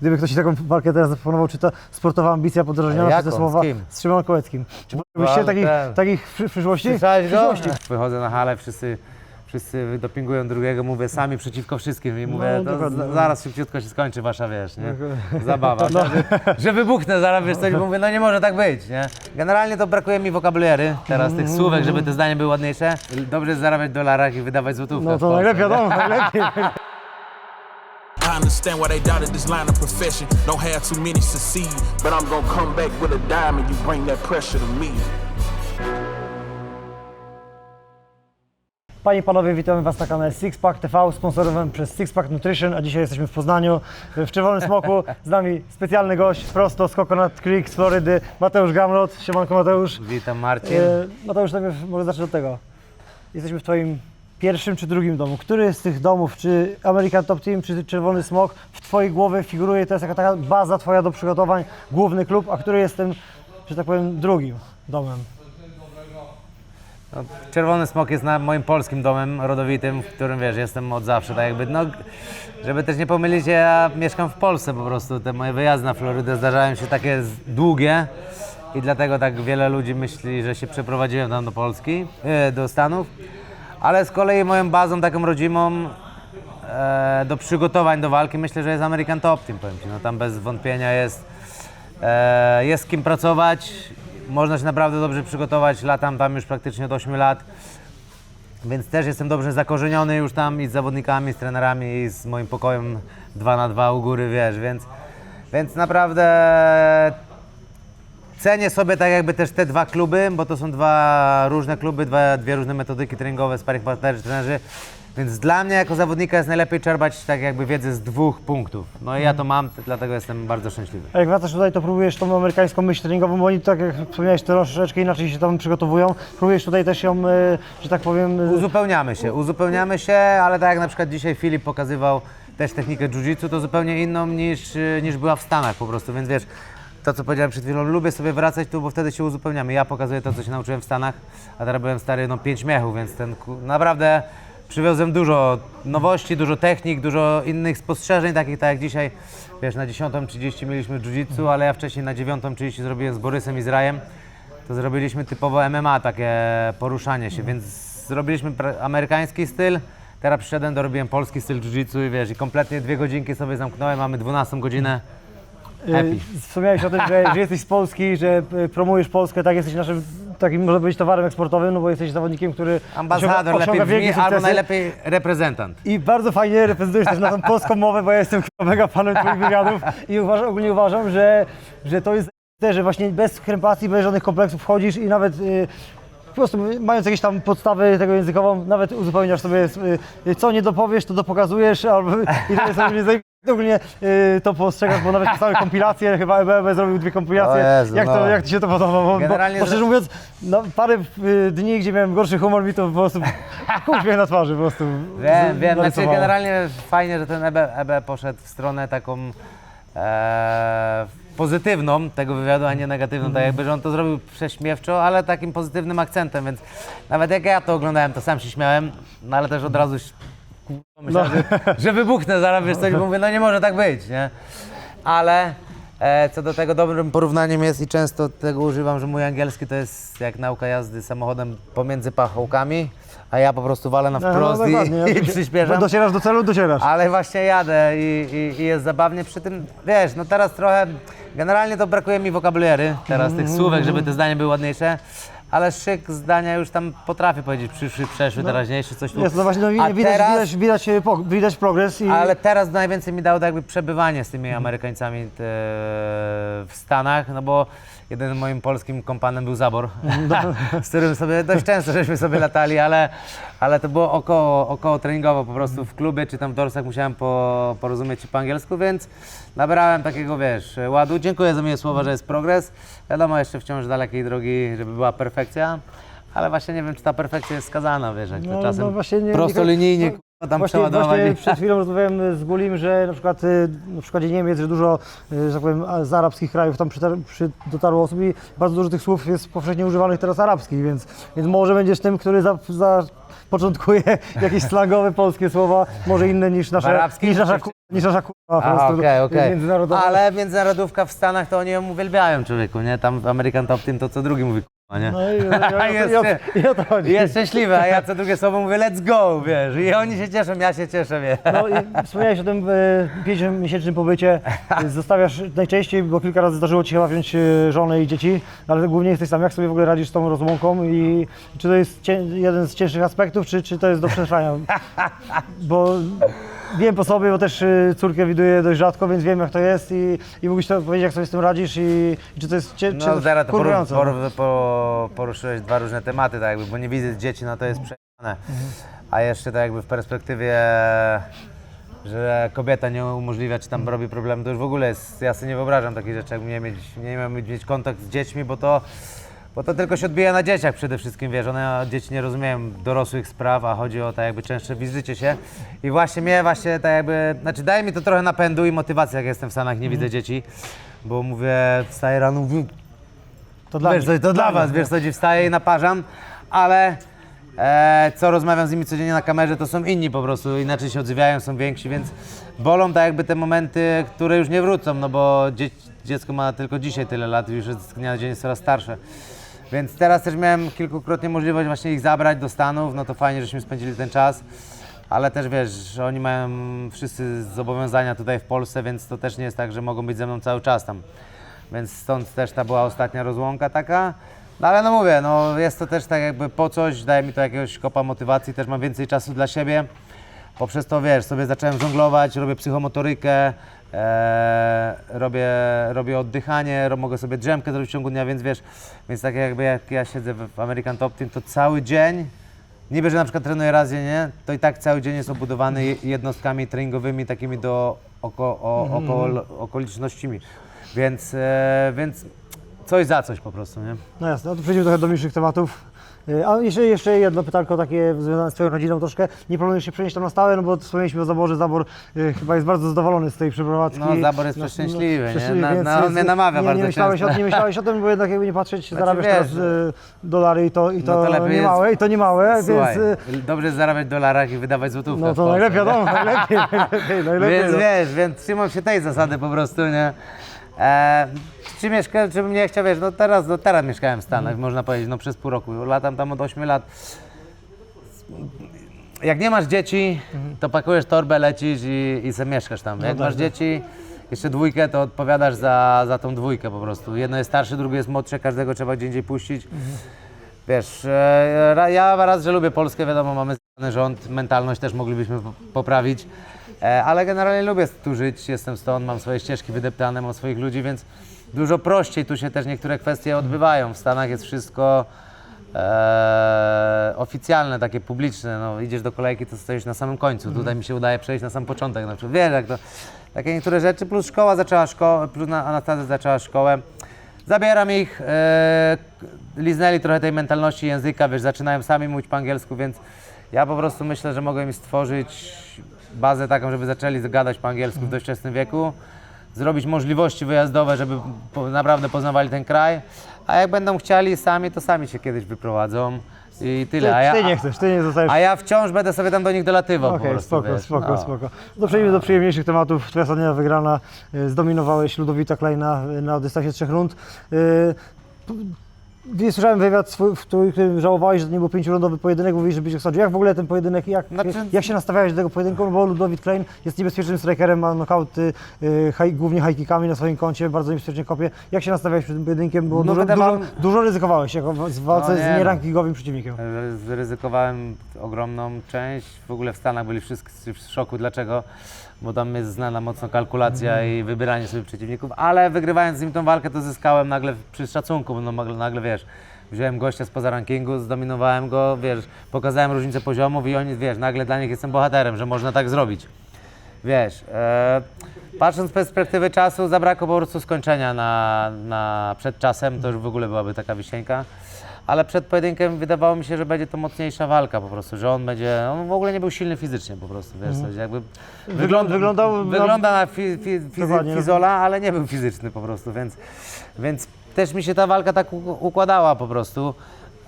gdyby ktoś taką walkę teraz zaproponował, czy to sportowa ambicja podrożniona przez te słowa z Szymonem Kołeckim. Czy byście takich, takich w przy- przyszłości? Słyszałeś go? Przyszłości. Wychodzę na halę, wszyscy, wszyscy dopingują drugiego, mówię sami przeciwko wszystkim i mówię, No, to dokładnie. z- zaraz szybciutko się skończy wasza, wiesz, nie? Zabawa, że, że wybuchnę zaraz, wiesz, coś mówię, no nie może tak być, nie? Generalnie to brakuje mi wokabularii teraz, tych słówek, żeby te zdania były ładniejsze. Dobrze jest zarabiać w dolarach i wydawać złotówkę No w to Polsce, najlepiej, nie? wiadomo, najlepiej. I understand why they doubted this line of profession. Don't have too many succeed, but I'm gonna come back with a diamond. You bring that pressure to me. Panie i panowie, witamy Was na kanale Sixpack TV, sponsorowany przez Sixpack Nutrition, a dzisiaj jesteśmy w Poznaniu, w Czerwonym Smoku. Z nami specjalny gość, prosto z Coconut Creek z Florydy, Mateusz Gamrot. Siemanko Mateusz. Witam Marcin. E, Mateusz, najpierw może zacznę od tego. Jesteśmy w Twoim pierwszym czy drugim domu. Który z tych domów, czy American Top Team, czy Czerwony Smok, w Twojej głowie figuruje, to jest jaka taka baza Twoja do przygotowań, główny klub, a który jest tym, że tak powiem, drugim domem? No, Czerwony Smok jest na moim polskim domem rodowitym, w którym wiesz, jestem od zawsze, tak jakby, no, żeby też nie pomylić, ja mieszkam w Polsce po prostu, te moje wyjazdy na Florydę zdarzają się takie długie i dlatego tak wiele ludzi myśli, że się przeprowadziłem tam do Polski, e, do Stanów, ale z kolei moją bazą taką rodzimą e, do przygotowań do walki myślę, że jest American Top Team, powiem Ci, no tam bez wątpienia jest E, jest z kim pracować, można się naprawdę dobrze przygotować. Latam tam już praktycznie od 8 lat, więc też jestem dobrze zakorzeniony już tam i z zawodnikami, z trenerami, i z moim pokojem 2 na 2 u góry, wiesz, więc, więc naprawdę cenię sobie tak jakby też te dwa kluby, bo to są dwa różne kluby, dwa, dwie różne metodyki treningowe, sparring partnerzy, trenerzy. Więc dla mnie jako zawodnika jest najlepiej czerpać tak jakby wiedzę z dwóch punktów. No i ja to mam, dlatego jestem bardzo szczęśliwy. A jak wracasz tutaj, to próbujesz tą amerykańską myśl treningową, bo oni, tak jak wspomniałeś, troszeczkę inaczej się tam przygotowują. Próbujesz tutaj też ją, e, że tak powiem, e, Uzupełniamy się, uzupełniamy się, ale tak jak na przykład dzisiaj Filip pokazywał też technikę jiu-jitsu, to zupełnie inną niż, y, niż była w Stanach po prostu, więc wiesz, to co powiedziałem przed chwilą, lubię sobie wracać tu, bo wtedy się uzupełniamy. Ja pokazuję to, co się nauczyłem w Stanach, a teraz byłem stary, no pięć miechów, więc ten, naprawdę przywiozłem dużo nowości, dużo technik, dużo innych spostrzeżeń, takich tak jak dzisiaj, wiesz, na 10.30 mieliśmy jiu-jitsu, ale ja wcześniej na 9.30 zrobiłem z Borysem i z Rajem, to zrobiliśmy typowo MMA, takie poruszanie się, więc zrobiliśmy amerykański styl. Teraz przyszedłem, dorobiłem polski styl jiu-jitsu i wiesz, i kompletnie dwie godzinki sobie zamknąłem, mamy 12 godzinę. Happy. e, wspomniałeś o tym, że, że jesteś z Polski, że e, promujesz Polskę, tak, jesteś naszym takim, może być towarem eksportowym, no bo jesteś zawodnikiem, który Ambasador osiąga, lepiej osiąga wielkie brzmi, albo najlepiej reprezentant. I bardzo fajnie reprezentujesz też na tą polską mowę, bo ja jestem mega fanem twoich wywiadów i uważam, ogólnie uważam, że, że to jest też, że właśnie bez krępacji, bez żadnych kompleksów wchodzisz i nawet y, po prostu mając jakieś tam podstawy tego językową, nawet uzupełniasz sobie, y, co nie dopowiesz, to dopokazujesz, albo i to jest ogólnie zajebiste. Ogólnie y, to postrzegasz, bo nawet pisałeś kompilacje, chyba EBM zrobił dwie kompilacje. O Jezu, jak, to, no. jak Ci się to podoba? Bo, Generalnie bo, bo szczerze mówiąc, no, parę y, dni, gdzie miałem gorszy humor, mi to po prostu uśmiech na twarzy po prostu Wiem, wiem, znaczy narysowało. generalnie fajnie, że ten EB, EB poszedł w stronę taką e, pozytywną tego wywiadu, a nie negatywną, tak jakby, że on to zrobił prześmiewczo, ale takim pozytywnym akcentem, więc nawet jak ja to oglądałem, to sam się śmiałem, no ale też od razu kurwa, myślałem, że, że wybuchnę zaraz, wiesz coś, mówię, no nie może tak być, nie? Ale e, co do tego dobrym porównaniem jest i często tego używam, że mój angielski to jest jak nauka jazdy samochodem pomiędzy pachołkami, a ja po prostu walę na No, no, wprost dokładnie. i, i przyspieszam. Docierasz do celu, docierasz. Ale właśnie jadę i, i, i jest zabawnie przy tym, wiesz, no teraz trochę, generalnie to brakuje mi wokabularii, teraz tych słówek, żeby te zdania były ładniejsze, ale szyk zdania już tam potrafię powiedzieć, przyszły, przeszły, teraźniejszy, coś tu. Jest, no właśnie, no, widać, teraz- widać, widać, e, widać progres i ale teraz najwięcej mi dało jakby przebywanie z tymi Amerykańcami te, w Stanach, no bo jeden moim polskim kompanem był Zabor, z którym sobie dość często żeśmy sobie latali, ale, ale to było około, około treningowo po prostu w klubie, czy tam w dorsach musiałem po, porozumieć się po angielsku, więc nabrałem takiego, wiesz, ładu. Dziękuję za miłe słowa, że jest progres. Wiadomo, jeszcze wciąż dalekiej drogi, żeby była perfekcja, ale właśnie nie wiem, czy ta perfekcja jest skazana, wiesz, jak No, czasem no właśnie nie- prostolinijnie tam właśnie, przeładować. właśnie przed chwilą rozmawiałem z Gulim, że na przykład y, na przykładzie Niemiec, że dużo, y, że tak powiem, a- z arabskich krajów tam przytar- przy, dotarło osób i bardzo dużo tych słów jest powszechnie używanych teraz arabskich, więc, więc może będziesz tym, który za, za początkuje jakieś slangowe polskie słowa, może inne niż W nasze, arabskim niż nasza czy niż nasza kurwa po A, prostu okej, okej. międzynarodowa. Ale międzynarodówka w Stanach to oni ją uwielbiają, człowieku, nie? Tam w American Top Team to co drugi mówi, nie? No i, i, o to chodzi. Jest szczęśliwy, a ja co drugie słowo mówię let's go, wiesz, i oni się cieszą, ja się cieszę, wiesz. No i wspomniałeś o tym e, pięciomiesięcznym pobycie. Zostawiasz najczęściej, bo kilka razy zdarzyło Ci się chyba wziąć e, żonę i dzieci, ale głównie jesteś sam. Jak sobie w ogóle radzisz z tą rozłąką i czy to jest jeden z cięższych aspektów, czy, czy to jest do przetrwania? Bo wiem po sobie, bo też e, córkę widuję dość rzadko, więc wiem jak to jest i, i mógłbyś to powiedzieć, jak sobie z tym radzisz i, i czy to jest cie, czy No zaraz to poru, wkurwiające? poru, po, poruszyłeś dwa różne tematy, tak jakby, bo nie widzę dzieci, no to jest przejane. A jeszcze tak jakby w perspektywie, że kobieta nie umożliwia, czy tam robi problem, to już w ogóle jest, ja sobie nie wyobrażam takich rzeczy, jakbym nie mieć, nie miał mieć, mieć kontakt z dziećmi, bo to, bo to tylko się odbija na dzieciach przede wszystkim, wiesz, one, dzieci nie rozumieją dorosłych spraw, a chodzi o tak jakby częstsze wizycie się. I właśnie mnie właśnie tak jakby, znaczy daje mi to trochę napędu i motywacji, jak jestem w Stanach, nie widzę dzieci, bo mówię, wstaję rano, mówię, To dla wiesz, mnie. to, to dla was, wiesz, co dziś wstaję i naparzam, ale e, co rozmawiam z nimi codziennie na kamerze, to są inni po prostu, inaczej się odzywają, są więksi, więc bolą tak jakby te momenty, które już nie wrócą, no bo dzie dziecko ma tylko dzisiaj tyle lat, już z dnia na dzień jest coraz starsze. Więc teraz też miałem kilkukrotnie możliwość właśnie ich zabrać do Stanów, no to fajnie, żeśmy spędzili ten czas. Ale też wiesz, oni mają wszyscy zobowiązania tutaj w Polsce, więc to też nie jest tak, że mogą być ze mną cały czas tam. Więc stąd też ta była ostatnia rozłąka taka. No ale no mówię, no jest to też tak jakby po coś, daje mi to jakiegoś kopa motywacji, też mam więcej czasu dla siebie. Poprzez to wiesz, sobie zacząłem żonglować, robię psychomotorykę, e, robię, robię oddychanie, mogę sobie drzemkę zrobić w ciągu dnia, więc wiesz, więc tak jakby jak ja siedzę w American Top Team, to cały dzień, niby, że na przykład trenuję raz dziennie, to i tak cały dzień jest obudowany je- jednostkami treningowymi takimi do oko, o, około, okolicznościami. Więc, e, więc coś za coś po prostu, nie? No jasne, no to przejdźmy trochę do milszych tematów. Y, A jeszcze, jeszcze jedno pytanko takie związane z Twoją rodziną troszkę. Nie planujesz się przenieść tam na stałe, no bo wspomnieliśmy o Zaborze. Zabor y, chyba jest bardzo zadowolony z tej przeprowadzki. No, Zabor jest No, przeszczęśliwy, nie? szczęśliwy, Na- więc na- on mnie namawia nie, bardzo nie myślałeś, o, często. nie myślałeś o tym, bo jednak jakby nie patrzeć, Znaczy, zarabiasz wiesz, teraz y, dolary i to, i to, No to lepiej nie jest- małe, i to nie małe, Słuchaj, więc... y, dobrze zarabiać w dolarach i wydawać złotówkę No to najlepiej, nie? wiadomo, najlepiej, najlepiej, najlepiej. Więc no. wiesz, więc trzymam się tej zasady po prostu, nie? E, czy mieszka, czy bym nie chciał, wiesz, no teraz, no teraz mieszkałem w Stanach, Mhm. można powiedzieć, no przez pół roku, latam tam od 8 lat. Jak nie masz dzieci, to pakujesz torbę, lecisz i, i se mieszkasz tam. Jak tak, masz dzieci, jeszcze dwójkę, to odpowiadasz za, za tą dwójkę po prostu. Jedno jest starsze, drugie jest młodsze, każdego trzeba gdzie indziej puścić. Wiesz, e, ja raz, że lubię Polskę, wiadomo, mamy znany rząd, mentalność też moglibyśmy po- poprawić, e, ale generalnie lubię tu żyć, jestem stąd, mam swoje ścieżki wydeptane, mam swoich ludzi, więc dużo prościej tu się też niektóre kwestie odbywają. W Stanach jest wszystko e, oficjalne, takie publiczne, no idziesz do kolejki, to stoisz na samym końcu, tutaj mi się udaje przejść na sam początek, na przykład, wiesz, jak to, takie niektóre rzeczy, plus szkoła zaczęła szkołę, plus na- Anastazja zaczęła szkołę, Zabieram ich, e, liznęli trochę tej mentalności języka, wiesz, zaczynają sami mówić po angielsku, więc ja po prostu myślę, że mogę im stworzyć bazę taką, żeby zaczęli gadać po angielsku w dość wczesnym wieku, zrobić możliwości wyjazdowe, żeby po, naprawdę poznawali ten kraj, a jak będą chcieli sami, to sami się kiedyś wyprowadzą i Ty, tyle. A ja, ty nie chcesz, ty nie zostajesz a ja wciąż będę sobie tam do nich dolatywał Okej, prostu, spoko, wiesz, spoko, no. spoko. No przejdźmy do przyjemniejszych tematów. Twoja ostatnia wygrana, y, zdominowałeś Ludowita Kleina y, na dystansie trzech rund. Słyszałem wywiad, swój, w którym- żałowałeś, że to nie był pięciorundowy pojedynek, mówisz, że byś wsadził. Jak w ogóle ten pojedynek, jak, Znaczy- jak się nastawiałeś do tego pojedynku? No bo Ludowit Klein jest niebezpiecznym strikerem, ma knockouty, y, high, głównie high kickami na swoim koncie, bardzo niebezpiecznie kopie. Jak się nastawiałeś przed tym pojedynkiem? Bo No dużo, dużo, dużo ryzykowałeś jako w w walce No nie z no. nierankingowym przeciwnikiem. Zryzykowałem ogromną część. W ogóle w Stanach byli wszyscy w szoku. Dlaczego? Bo tam jest znana mocno kalkulacja i wybieranie sobie przeciwników, ale wygrywając z nim tą walkę, to zyskałem nagle przy szacunku, bo no nagle, nagle wiesz, wziąłem gościa spoza rankingu, zdominowałem go, wiesz, pokazałem różnicę poziomów i oni, wiesz, nagle dla nich jestem bohaterem, że można tak zrobić. Wiesz, e, patrząc z perspektywy czasu, zabrakło po prostu skończenia na, na przed czasem, to już w ogóle byłaby taka wisienka. Ale przed pojedynkiem wydawało mi się, że będzie to mocniejsza walka po prostu, że on będzie, on w ogóle nie był silny fizycznie po prostu, wiesz, coś jakby wygląda, wyglądał na- wygląda na fi, fi, fizy, no. fizola, ale nie był fizyczny po prostu, więc, więc też mi się ta walka tak układała po prostu.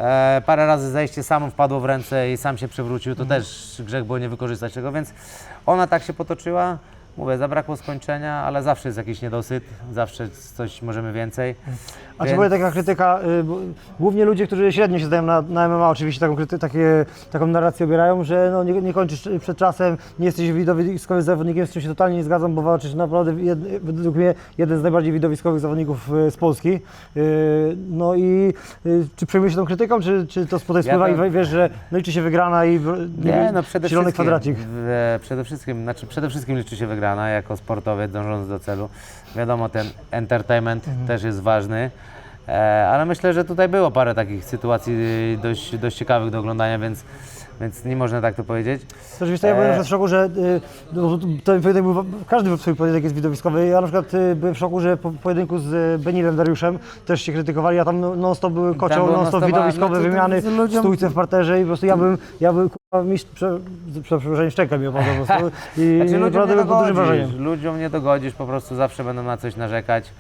E, parę razy zejście samo wpadło w ręce i sam się przewrócił, to też grzech było nie wykorzystać tego, więc ona tak się potoczyła. Mówię, zabrakło skończenia, ale zawsze jest jakiś niedosyt, zawsze coś możemy więcej. A czy Więc- była taka krytyka, y, bo głównie ludzie, którzy średnio się zdają na, na MMA, oczywiście taką, kryty, takie, taką narrację obierają, że no, nie, nie kończysz przed czasem, nie jesteś widowiskowym zawodnikiem, z czym się totalnie nie zgadzam, bo walczysz naprawdę, jed, według mnie, jeden z najbardziej widowiskowych zawodników y, z Polski. Y, No i y, czy przejmujesz się tą krytyką, czy, czy to potem spływa i wiesz, że no liczy się wygrana i Nie, no przede zielony wszystkim, kwadracik? w- przede wszystkim, znaczy przede wszystkim liczy się wygrana jako sportowiec dążąc do celu. Wiadomo, ten entertainment Mhm. też jest ważny, e, ale myślę, że tutaj było parę takich sytuacji dość, dość ciekawych do oglądania, więc, więc nie można tak to powiedzieć. Rzeczywiście ja byłem E, w szoku, że y, no, ten pojedynek był, każdy swój pojedynek jest widowiskowy. Ja na przykład y, byłem w szoku, że po pojedynku z y, Benilem Dariuszem też się krytykowali, a tam no- non-stop były kocioł, non-stop widowiskowe to wymiany w stójce w parterze i po prostu ja bym, ja bym kurwa, mistrz, prze, prze, przepraszam, szczęka mi opadła po prostu i Znaczy, ludziom nie dogodzisz, ludziom nie dogodzisz, po prostu zawsze będą na coś narzekać.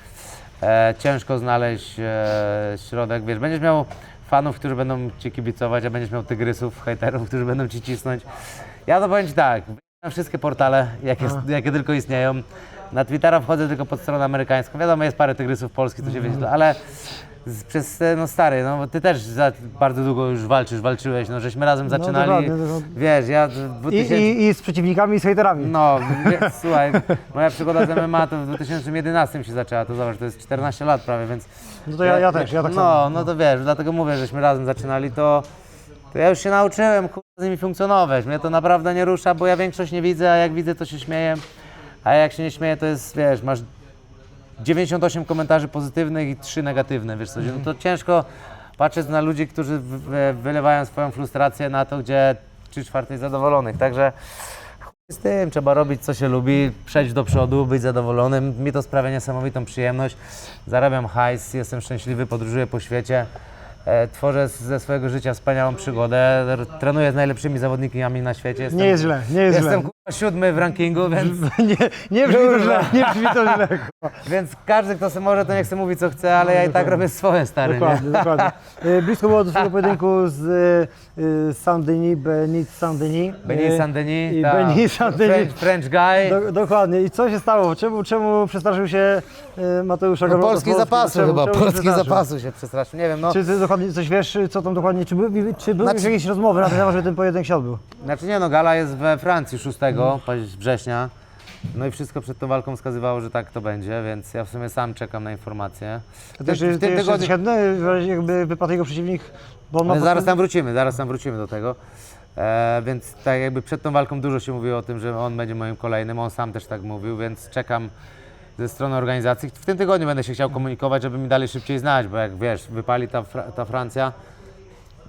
E, ciężko znaleźć e, środek, wiesz, będziesz miał fanów, którzy będą ci kibicować, a będziesz miał tygrysów, hejterów, którzy będą ci cisnąć. Ja to powiem ci tak, na wszystkie portale, jakie, jakie tylko istnieją. Na Twittera wchodzę tylko pod stronę amerykańską. Wiadomo, jest parę tygrysów polskich, to się Mhm. wyświetla, ale z, przez, te, no stary, no bo ty też za, bardzo długo już walczysz, walczyłeś, no żeśmy razem zaczynali. dokładnie, dokładnie. Wiesz, ja w I, 2000... i, I z przeciwnikami, i z hejterami. No, więc słuchaj, moja przygoda z MMA to w 2011 się zaczęła, to zobacz, to jest 14 lat prawie, więc... No to ja, ja też, ja tak No, samo. no to wiesz, dlatego mówię, żeśmy razem zaczynali, to, to ja już się nauczyłem kurwa, z nimi funkcjonować. Mnie to naprawdę nie rusza, bo ja większość nie widzę, a jak widzę, to się śmieję. A jak się nie śmieję, to jest, wiesz, masz 98 komentarzy pozytywnych i 3 negatywne, wiesz co, no to ciężko patrzeć na ludzi, którzy wy- wy- wylewają swoją frustrację na to, gdzie 3 czwarte jest zadowolonych, także z tym, trzeba robić co się lubi, przejść do przodu, być zadowolonym, mi to sprawia niesamowitą przyjemność, zarabiam hajs, jestem szczęśliwy, podróżuję po świecie, e, tworzę ze swojego życia wspaniałą przygodę, trenuję z najlepszymi zawodnikami na świecie. Jestem, Nie jest źle, nie jest Jestem źle. Siódmy w rankingu, więc... Nie, nie brzmi to źle, nie brzmi to źle. Więc każdy, kto sobie może, to niech sobie mówi co chce, ale ja i tak robię swoje stare. Nie? Dokładnie, dokładnie. Y, Blisko było do swojego pojedynku z y, y, Saint-Denis, Benit Saint-Denis. Benis Y, Saint-Denis, i tak. Saint-Denis. French, French guy. Do, dokładnie. I co się stało? Czemu, czemu przestraszył się y, Mateusza No, Gorlota z polski zapasu Czemu- chyba, czemu się polski przestraszył? zapasu się przestraszył, nie wiem, no. Czy ty dokładnie coś wiesz, co tam dokładnie, czy, czy były Znaczy- jakieś rozmowy na ten temat, żeby ten pojedynek się odbył? Znaczy nie no, gala jest we Francji 6 paź- września. No i wszystko przed tą walką wskazywało, że tak to będzie, więc ja w sumie sam czekam na informacje. To też, jeszcze tygodniu- jakby wypadł jego przeciwnik, bo on ma Ale zaraz tam wrócimy, zaraz tam wrócimy do tego. E, więc tak jakby przed tą walką dużo się mówiło o tym, że on będzie moim kolejnym, on sam też tak mówił, więc czekam ze strony organizacji. W tym tygodniu będę się chciał komunikować, żeby mi dali szybciej znać, bo jak wiesz, wypali ta, Fra- ta Francja,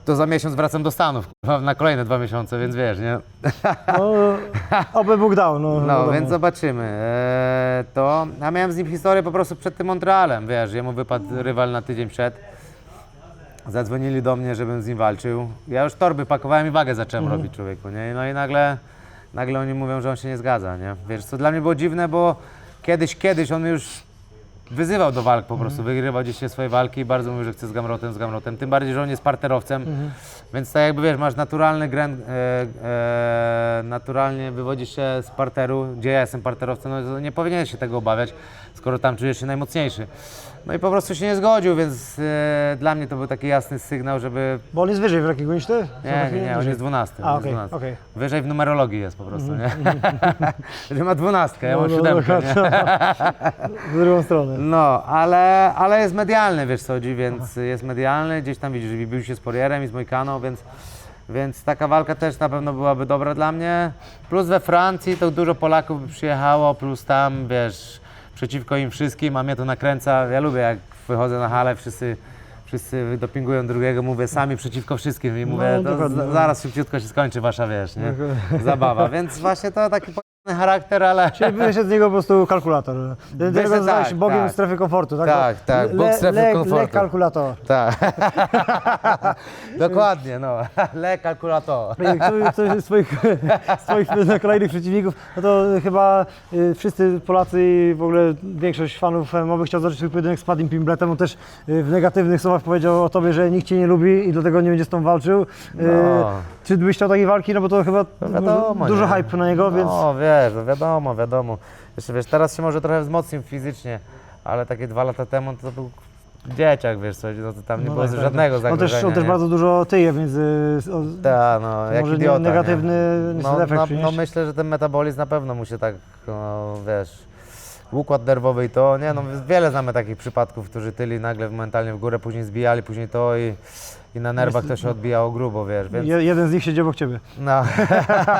to za miesiąc wracam do Stanów kurwa, na kolejne dwa miesiące, więc wiesz, nie? No, oby Bóg dał. No, No, więc zobaczymy. E, to, a miałem z nim historię po prostu przed tym Montrealem, wiesz, jemu wypadł rywal na tydzień przed. Zadzwonili do mnie, żebym z nim walczył. Ja już torby pakowałem i wagę zacząłem Mhm. robić człowieku, nie? No i nagle, nagle oni mówią, że on się nie zgadza, nie? Wiesz, co dla mnie było dziwne, bo kiedyś, kiedyś on już wyzywał do walk po prostu, Mhm. wygrywał dzisiaj swoje walki i bardzo mówił, że chce z Gamrotem, z Gamrotem. Tym bardziej, że on jest parterowcem, Mhm. więc tak jakby wiesz, masz naturalny grę, e, e, naturalnie wywodzisz się z parteru, gdzie ja jestem parterowcem, no to nie powinieneś się tego obawiać, skoro tam czujesz się najmocniejszy. No i po prostu się nie zgodził, więc e, dla mnie to był taki jasny sygnał, żeby... Bo on jest wyżej w rankingu niż ty? Nie, nie, nie, on jest 12. A, on jest okej, 12. okej. Wyżej w numerologii jest po prostu, nie? że ma 12, ja No, mam no, siódemkę, nie? W drugą stronę. No, ale, ale jest medialny, wiesz co, chodzi, więc jest medialny, gdzieś tam widzisz, bił się z Porierem i z Mojkaną, więc, więc taka walka też na pewno byłaby dobra dla mnie. Plus we Francji to dużo Polaków by przyjechało, plus tam, wiesz, przeciwko im wszystkim, a mnie to nakręca, ja lubię jak wychodzę na halę, wszyscy, wszyscy dopingują drugiego, mówię sami przeciwko wszystkim i mówię, to dokładnie, no. zaraz szybciutko się skończy wasza, wiesz, nie, zabawa, więc właśnie to taki charakter, ale... Czyli wyszedł z niego po prostu kalkulator. Ty Wyszedł, go nazywałeś tak, Bogiem tak. strefy komfortu, tak? Tak, tak, Bóg strefy le- komfortu. Le kalkulator. Tak. Dokładnie, no. Le kalkulator. Ktoś ktoś z swoich, z swoich kolejnych przeciwników, no to chyba y, wszyscy Polacy i w ogóle większość fanów MMA chciał zobaczyć swój pojedynek z Padim Pimbletem. On też y, w negatywnych słowach powiedział o tobie, że nikt cię nie lubi i dlatego nie będzie z tą walczył. Y, No. Czy byś chciał takiej walki? No bo to chyba wiadomo, dużo nie. hype na niego, więc... No wiesz, no wiadomo, wiadomo. Jeszcze wiesz, teraz się może trochę wzmocnił fizycznie, ale takie dwa lata temu to był dzieciak, wiesz, coś, no to tam nie No było tak, tak, żadnego tak. On zagrożenia. też, on też nie? bardzo dużo tyje, więc y, o, Tak, no, jak może idiota, nie? negatywny no, efekt no, no przynieść. myślę, że ten metabolizm na pewno musi tak, no, wiesz, układ nerwowy i to, nie no, wiele znamy takich przypadków, którzy tyli nagle mentalnie w górę, później zbijali, później to i, i na nerwach to się odbijało grubo, wiesz, więc... Je, jeden z nich siedzi obok ciebie. No,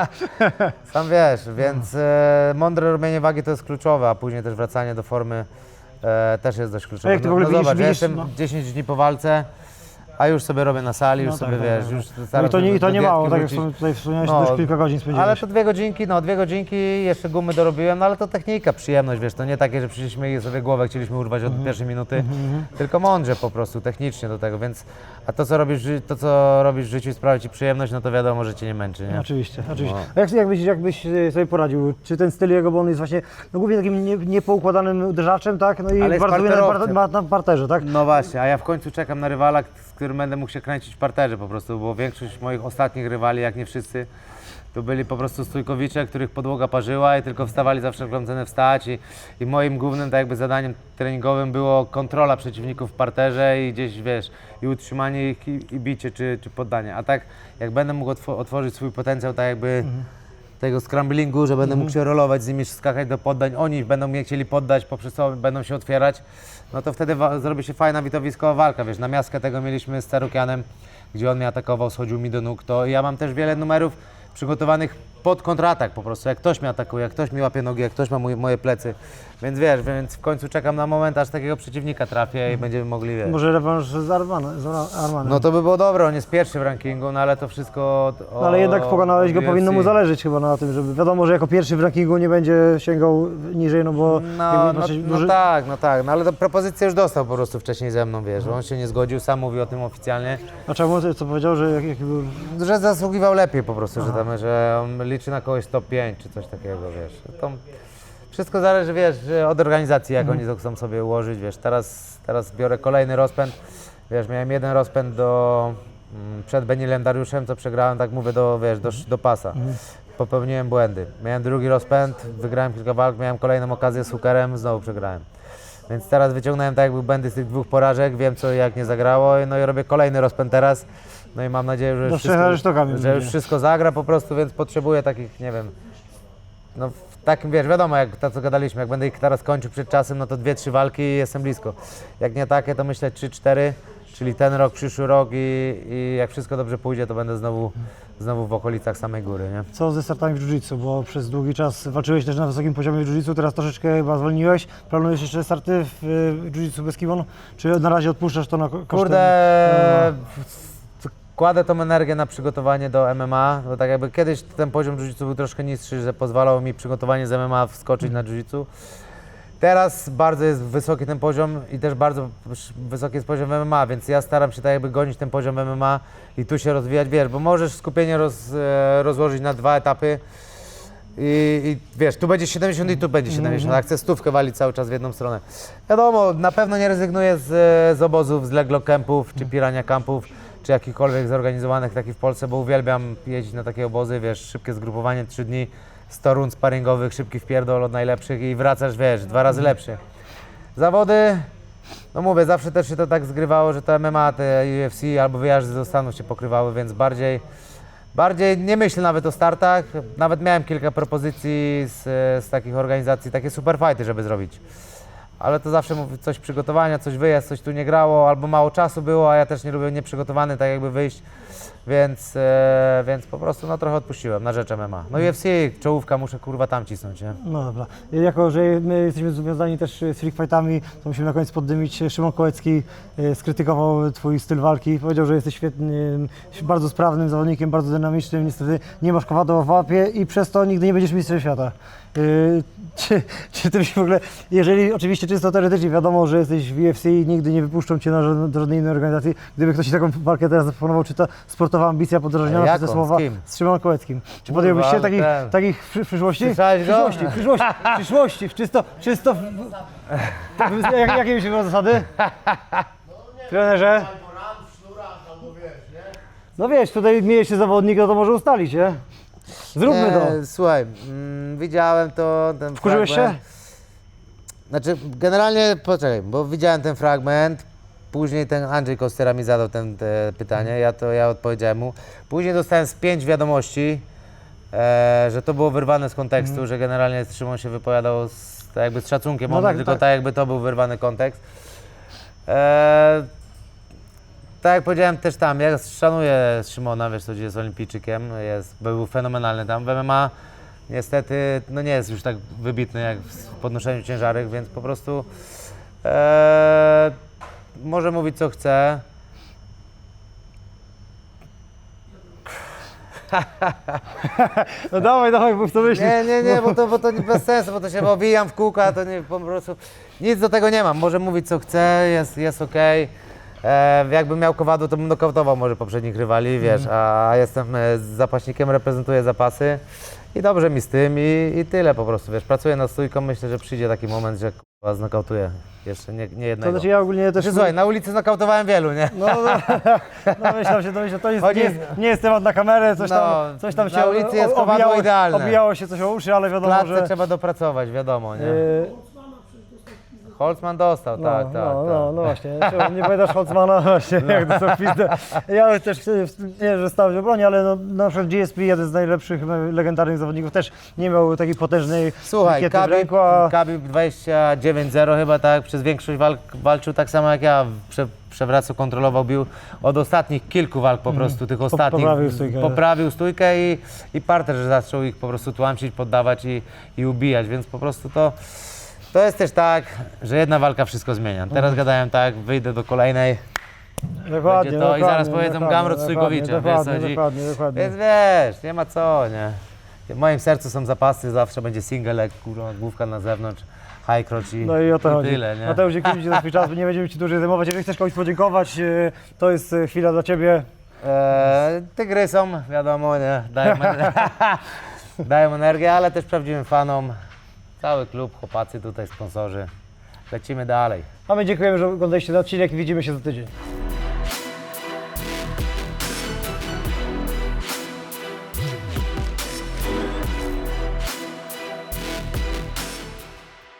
sam wiesz, więc e, mądre robienie wagi to jest kluczowe, a później też wracanie do formy e, też jest dość kluczowe. A jak ty w ogóle no, widzisz- zobacz, ja widzisz, jestem no. 10 dni po walce, a już sobie robię na sali, już No tak, sobie tak, wiesz, tak, już No i staram to się nie, do- i to do nie dietki mało, tak jak wrócić. tutaj wspomniałeś, No, też kilka godzin spędziłeś. Ale to dwie godzinki, no dwie godzinki, jeszcze gumy dorobiłem, no ale to technika, przyjemność, wiesz, to nie takie, że przyszliśmy i sobie głowę chcieliśmy urwać Mhm. od pierwszej minuty, tylko mądrze po prostu, technicznie do tego, więc, a to co robisz, w ży- to co robisz w życiu i sprawia Ci przyjemność, no to wiadomo, że Cię nie męczy, nie? Oczywiście, oczywiście. No. A jak, jakbyś, jakbyś y, sobie poradził? Czy ten styl jego, bo on jest właśnie no, głównie takim nie, niepoukładanym uderzaczem, tak? No i Ale jest bardzo na, parterowcem. par, na, na parterze, tak? No właśnie, a ja w końcu czekam na rywala, którym będę mógł się kręcić w parterze po prostu, bo większość moich ostatnich rywali, jak nie wszyscy, to byli po prostu stójkowicze, których podłoga parzyła i tylko wstawali za wszelką cenę wstać i, i moim głównym tak jakby zadaniem treningowym było kontrola przeciwników w parterze i gdzieś, wiesz, i utrzymanie ich i, i bicie czy, czy poddanie. A tak jak będę mógł otw- otworzyć swój potencjał tak jakby tego scramblingu, że będę mógł się rolować z nimi, skakać do poddań, oni będą mnie chcieli poddać, poprzez to będą się otwierać, no to wtedy zrobi się fajna widowiskowa walka, wiesz, na miastkę tego mieliśmy z Cerukianem, gdzie on mnie atakował, schodził mi do nóg, to ja mam też wiele numerów przygotowanych pod kontratak po prostu, jak ktoś mnie atakuje, jak ktoś mi łapie nogi, jak ktoś ma moje plecy, więc wiesz, więc w końcu czekam na moment, aż takiego przeciwnika trafię i będziemy mogli, wiesz. Może rewanż z, Arman, z Ar- Armanem. No to by było dobre, on jest pierwszy w rankingu, no ale to wszystko od, No, ale jednak pokonałeś go, powinno mu zależeć chyba na tym, żeby wiadomo, że jako pierwszy w rankingu nie będzie sięgał niżej, no bo No, jakby no, no duży- tak, no tak, no ale to propozycję już dostał po prostu wcześniej ze mną, wiesz, on się nie zgodził, sam mówił o tym oficjalnie, A czemu, co powiedział, że jak, jaki był... że zasługiwał lepiej po prostu, że tam, że on liczy na kogoś top 5 czy coś takiego, wiesz. To wszystko zależy, wiesz, od organizacji, jak oni to chcą sobie ułożyć, wiesz, teraz, teraz biorę kolejny rozpęd, wiesz, miałem jeden rozpęd do, mm, przed Benilem Dariuszem, co przegrałem, tak mówię, do, wiesz, do, do pasa. Popełniłem błędy. Miałem drugi rozpęd, wygrałem kilka walk, miałem kolejną okazję z Hookerem, znowu przegrałem. Więc teraz wyciągnąłem tak jakby błędy z tych dwóch porażek, wiem co i jak nie zagrało, no i robię kolejny rozpęd teraz. No i mam nadzieję, że, już resztokami że już będzie. wszystko zagra po prostu, więc potrzebuję takich, nie wiem, no w takim, wiesz, wiadomo, jak to co gadaliśmy, jak będę ich teraz kończył przed czasem, no to dwie, trzy walki i jestem blisko. Jak nie takie, to myślę trzy, cztery, czyli ten rok, przyszły rok i, i jak wszystko dobrze pójdzie, to będę znowu, znowu w okolicach samej góry, nie? Co ze startami w jiu-jitsu, bo przez długi czas walczyłeś też na wysokim poziomie w jiu-jitsu, teraz troszeczkę chyba zwolniłeś. Planujesz jeszcze starty w, jiu-jitsu bez kiwon? Czy na razie odpuszczasz to na ko- kosztem? Kurde, kładę tą energię na przygotowanie do MMA, bo tak jakby kiedyś ten poziom jiu był troszkę niższy, że pozwalał mi przygotowanie z MMA wskoczyć na jiu Teraz bardzo jest wysoki ten poziom i też bardzo wysoki jest poziom MMA, więc ja staram się tak jakby gonić ten poziom MMA i tu się rozwijać, wiesz, bo możesz skupienie roz, e, rozłożyć na dwa etapy i, i wiesz, tu będzie 70 i tu będzie 70, a chcę stówkę walić cały czas w jedną stronę. Wiadomo, na pewno nie rezygnuję z, z obozów, z leglo campów, czy pirania campów, czy jakichkolwiek zorganizowanych takich w Polsce, bo uwielbiam jeździć na takie obozy, wiesz, szybkie zgrupowanie, 3 dni, 100 rund sparingowych, szybki wpierdol od najlepszych i wracasz, wiesz, dwa razy lepszy. Zawody, no mówię, zawsze też się to tak zgrywało, że to MMA, te UFC albo wyjazdy do Stanów się pokrywały, więc bardziej, bardziej nie myślę nawet o startach. Nawet miałem kilka propozycji z, z takich organizacji, takie super fighty, żeby zrobić. Ale to zawsze mówię, coś przygotowania, coś wyjazd, coś tu nie grało, albo mało czasu było, a ja też nie lubię nieprzygotowany tak jakby wyjść, więc, e, więc po prostu no trochę odpuściłem na rzecz MMA. No UFC, czołówka, muszę kurwa tam cisnąć, nie? No dobra. Jako, że my jesteśmy związani też z freak fightami, to musimy na koniec poddymić. Szymon Kołecki e, skrytykował Twój styl walki. Powiedział, że jesteś świetnym, bardzo sprawnym zawodnikiem, bardzo dynamicznym. Niestety nie masz kowadła w łapie i przez to nigdy nie będziesz mistrzem świata. E, Czy, czy ty byś w ogóle, jeżeli oczywiście czysto teoretycznie wiadomo, że jesteś w UFC i nigdy nie wypuszczą cię na żadną- do żadnej innej organizacji, gdyby ktoś ci taką walkę teraz zaproponował, czy to sportowa ambicja podrożniona Ale przez te słowa Z kim? z Szymonem Kołeckim. Czy podjąłbyś się ale takich, ten- takich w przy- w przyszłości? Słyszałeś w go? przyszłości, w przyszłości, w przyszłości, w czysto, czysto. Jak, jakie jakie byś miał zasady? Trenerze? No wiesz, tutaj miejesz się zawodnik, no to może ustalić, nie? Zróbmy to. Nie, Słuchaj, mm, widziałem to, ten Wkurzyłeś się? fragment. Znaczy, generalnie, poczekaj, bo widziałem ten fragment, później ten Andrzej Kostera mi zadał ten, te pytanie, ja to ja odpowiedziałem mu. Później dostałem z pięć wiadomości, e, że to było wyrwane z kontekstu, że generalnie Szymon się wypowiadał z, tak jakby z szacunkiem, Mhm. No tak, tylko tak. tak. jakby to był wyrwany kontekst. E, tak jak powiedziałem też tam, ja szanuję Szymona, wiesz co, jest olimpijczykiem, jest, był fenomenalny tam w MMA. Niestety, no nie jest już tak wybitny jak w podnoszeniu ciężarek, więc po prostu e, może mówić co chce. No dawaj, dawaj, mów co myślisz. Nie, nie, nie, bo to, bo to nie- bez sensu, bo to się obijam w kółka, to nie, po prostu nic do tego nie mam. Może mówić co chce, jest, jest okej. E, jakbym miał kowadło, to bym nokautował może poprzednich rywali, wiesz, a jestem e, zapaśnikiem, reprezentuję zapasy i dobrze mi z tym i, i tyle po prostu, wiesz, pracuję nad stójką, myślę, że przyjdzie taki moment, że kurwa, znokautuję jeszcze nie, nie To jednego. znaczy ja ogólnie też... Znaczy, słuchaj, na ulicy znokautowałem wielu, nie? No, no, no myślałem się, domyślam, to jest, Chodzi- nie, jest, nie jest temat na kamerę, coś tam, No, coś tam na się ulicy jest kowadło obijało, idealne. obijało się coś o uszy, ale wiadomo, klatce że... trzeba dopracować, wiadomo, nie? yy, Holzman dostał, No, tak, tak, no, tak. no, no właśnie, Czemu nie pamiętasz Holzmana, właśnie, jak to są. Ja też nie, że stał w obronie, ale no, na przykład GSP, jeden z najlepszych, legendarnych zawodników, też nie miał takiej potężnej Słuchaj, rakiety w Khabib, ręku, a... Khabib 29-0 chyba tak, przez większość walk walczył tak samo jak ja, Prze, przewracał, kontrolował, bił od ostatnich kilku walk po prostu, tych ostatnich. poprawił stójkę. Poprawił stójkę i, i parter, zaczął ich po prostu tłamsić, poddawać i, i ubijać, więc po prostu to, to jest też tak, że jedna walka wszystko zmienia. Teraz Mhm. gadałem tak, wyjdę do kolejnej, Dokładnie, będzie to i dokładnie, zaraz powiedzą dokładnie, Gamrot z Stójkowiczem, wiesz, co Dokładnie, chodzi? dokładnie, dokładnie. więc wiesz, nie ma co, nie. W moim sercu są zapasy, zawsze będzie single, kurwa, główka na zewnątrz, high crotch i, No i o to chodzi. tyle, nie? Mateusz, dziękuję Ci za swój czas, bo nie będziemy Ci dłużej zajmować. Jeżeli chcesz komuś podziękować, yy, to jest yy, chwila dla Ciebie. Eee, tygrysom, wiadomo, nie, dają, ener- dają energię, ale też prawdziwym fanom, cały klub, chłopacy tutaj, sponsorzy. Lecimy dalej. A my dziękujemy, że oglądaliście ten odcinek i widzimy się za tydzień.